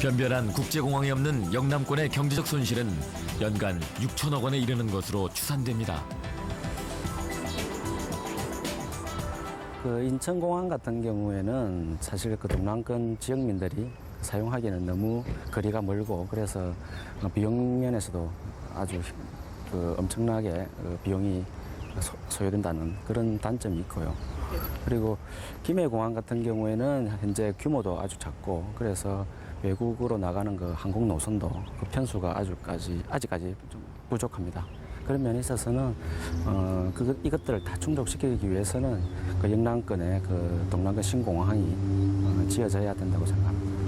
변변한 국제공항이 없는 영남권의 경제적 손실은 연간 6천억 원에 이르는 것으로 추산됩니다. 그 인천공항 같은 경우에는 사실 그 동남권 지역민들이 사용하기에는 너무 거리가 멀고 그래서 비용 면에서도 아주 그 엄청나게 그 비용이 소- 소요된다는 그런 단점이 있고요. 그리고 김해공항 같은 경우에는 현재 규모도 아주 작고 그래서 외국으로 나가는 그 항공 노선도 그 편수가 아주까지 아직까지 좀 부족합니다. 그런 면에 있어서는 어, 그 이것들을 다 충족시키기 위해서는 그 영남권의 그 동남권 신공항이 어, 지어져야 된다고 생각합니다.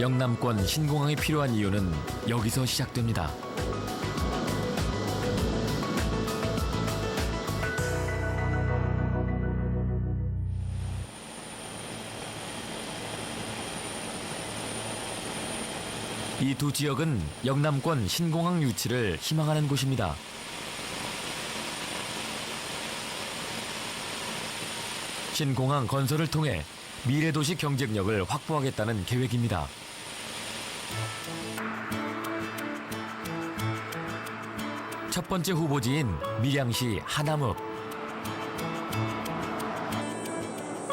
영남권 신공항이 필요한 이유는 여기서 시작됩니다. 이 두 지역은 영남권 신공항 유치를 희망하는 곳입니다. 신공항 건설을 통해 미래도시 경쟁력을 확보하겠다는 계획입니다. 첫 번째 후보지인 밀양시 하남읍.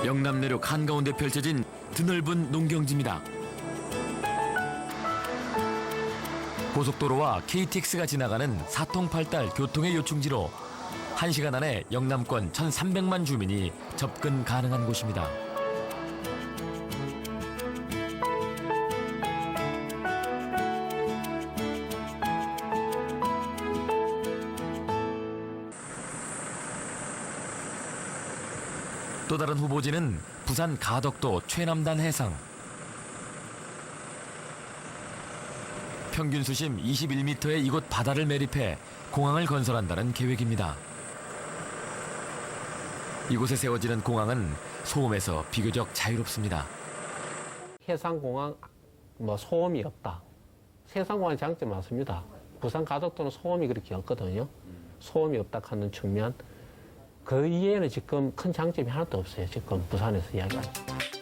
영남 내륙 한가운데 펼쳐진 드넓은 농경지입니다. 고속도로와 KTX가 지나가는 사통팔달 교통의 요충지로 1시간 안에 영남권 1,300만 주민이 접근 가능한 곳입니다. 또 다른 후보지는 부산 가덕도 최남단 해상. 평균 수심 21m의 이곳 바다를 매립해 공항을 건설한다는 계획입니다. 이곳에 세워지는 공항은 소음에서 비교적 자유롭습니다. 해상공항 뭐 소음이 없다. 해상공항의 장점 맞습니다. 부산 가덕도는 소음이 그렇게 없거든요. 소음이 없다 하는 측면. 그 이외에는 지금 큰 장점이 하나도 없어요. 지금 부산에서 이야기하는.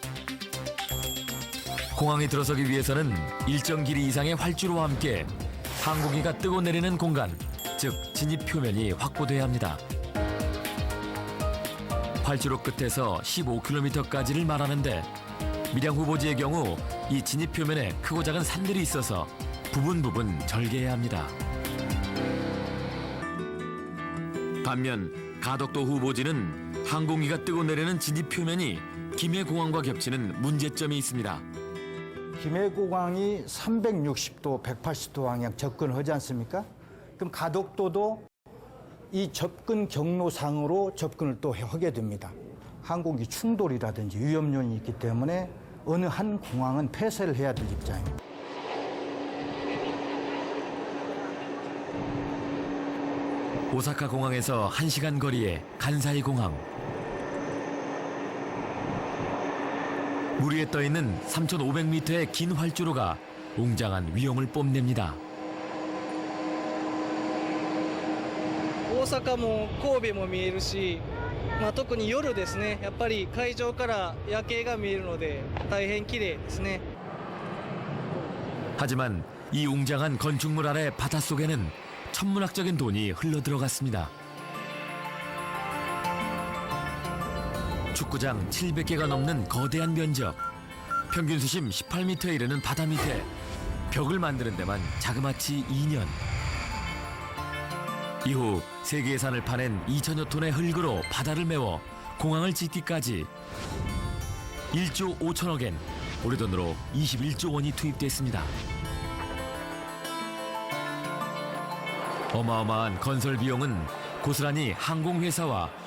공항에 들어서기 위해서는 일정 길이 이상의 활주로와 함께 항공기가 뜨고 내리는 공간, 즉 진입 표면이 확보돼야 합니다. 활주로 끝에서 15km까지를 말하는데 밀양 후보지의 경우 이 진입 표면에 크고 작은 산들이 있어서 부분 부분 절개해야 합니다. 반면 가덕도 후보지는 항공기가 뜨고 내리는 진입 표면이 김해공항과 겹치는 문제점이 있습니다. 김해공항이 360도, 180도 방향 접근하지 않습니까? 그럼 가덕도도 이 접근 경로상으로 접근을 또 하게 됩니다. 항공기 충돌이라든지 위험 요인이 있기 때문에 어느 한 공항은 폐쇄를 해야 될 입장입니다. 오사카 공항에서 1시간 거리의 간사이 공항. 물 위에 떠 있는 3,500m의 긴 활주로가 웅장한 위용을 뽐냅니다. 大阪も神戸も見えるし、まあ、特に夜ですねやっぱり会場から夜景が見えるので大変綺麗ですね 하지만 이 웅장한 건축물 아래 바닷속에는 천문학적인 돈이 흘러들어갔습니다. 축구장 700개가 넘는 거대한 면적, 평균 수심 18m에 이르는 바다 밑에 벽을 만드는 데만 자그마치 2년. 이후 세계 예산을 파낸 2천여 톤의 흙으로 바다를 메워 공항을 짓기까지 1조 5천억엔 우리 돈으로 21조 원이 투입됐습니다. 어마어마한 건설 비용은 고스란히 항공회사와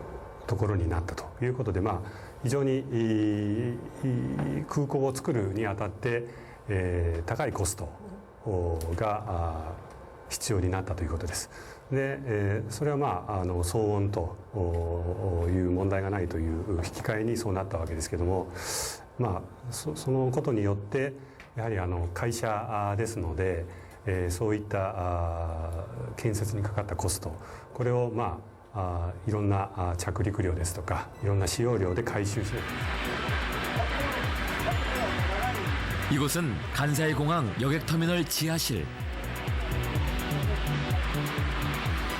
ところになったということで、まあ、非常に空港を作るにあたって、えー高いコストが必要になったということです。で、えーそれはまああの騒音という問題がないという引き換えにそうなったわけですけども、まあそそのことによってやはりあの会社ですので、えーそういったあ建設にかかったコストこれをまああーいろんなあー着陸料ですとかいろんな使用料で回収しない 이곳은 간사이 공항 여객터미널 지하실.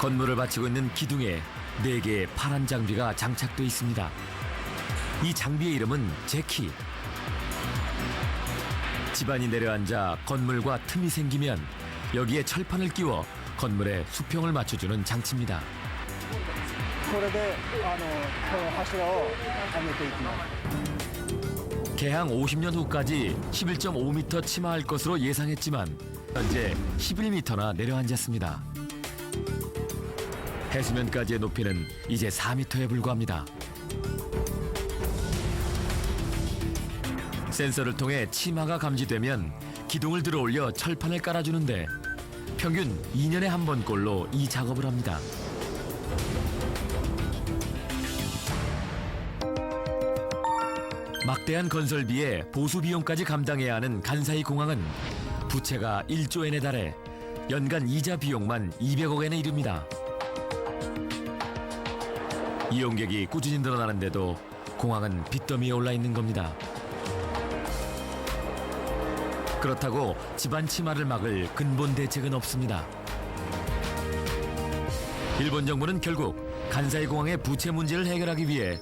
건물을 받치고 있는 기둥에 네개의 파란 장비가 장착돼 있습니다. 이 장비의 이름은 제키. 집안이 내려앉아 건물과 틈이 생기면 여기에 철판을 끼워 건물에 수평을 맞춰주는 장치입니다. これであのこの柱をはめていきます 개항 50년 후까지 11.5m 침하할 것으로 예상했지만 현재 11m나 내려앉았습니다. 해수면까지의 높이는 이제 4m에 불과합니다. 센서를 통해 치마가 감지되면 기둥을 들어 올려 철판을 깔아주는데 평균 2년에 한 번꼴로 이 작업을 합니다. 막대한 건설비에 보수 비용까지 감당해야 하는 간사이 공항은 부채가 1조엔에 달해 연간 이자 비용만 200억엔에 이릅니다. 이용객이 꾸준히 늘어나는데도 공항은 빚더미에 올라 있는 겁니다. 그렇다고 집안 치마를 막을 근본 대책은 없습니다. 일본 정부는 결국 간사이 공항의 부채 문제를 해결하기 위해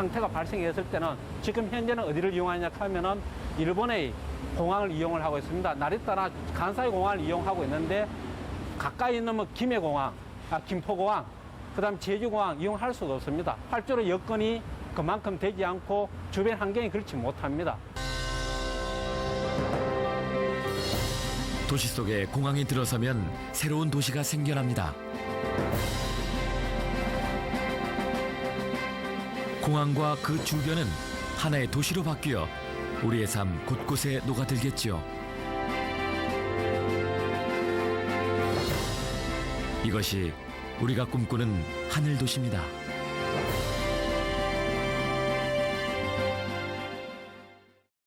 상태가 발생했을 때는 지금 현재는 어디를 이용하냐 하면은 일본의 공항을 이용을 하고 있습니다. 나리타나 간사이 공항을 이용하고 있는데 가까이 있는 뭐 김해공항, 아, 김포공항, 그 다음 제주공항 이용할 수가 없습니다. 활주로 여건이 그만큼 되지 않고 주변 환경이 그렇지 못합니다. 도시 속에 공항이 들어서면 새로운 도시가 생겨납니다. 공항과 그 주변은 하나의 도시로 바뀌어 우리의 삶 곳곳에 녹아들겠지요. 이것이 우리가 꿈꾸는 하늘 도시입니다.